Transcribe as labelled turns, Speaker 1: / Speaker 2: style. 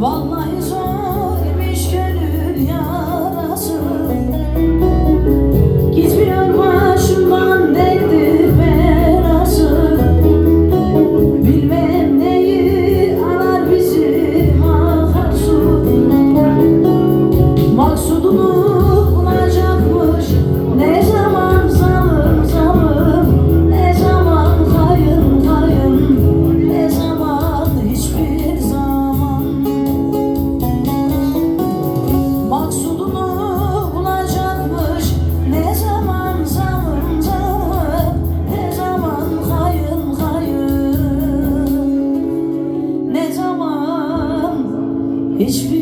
Speaker 1: Vallahi Hiçbir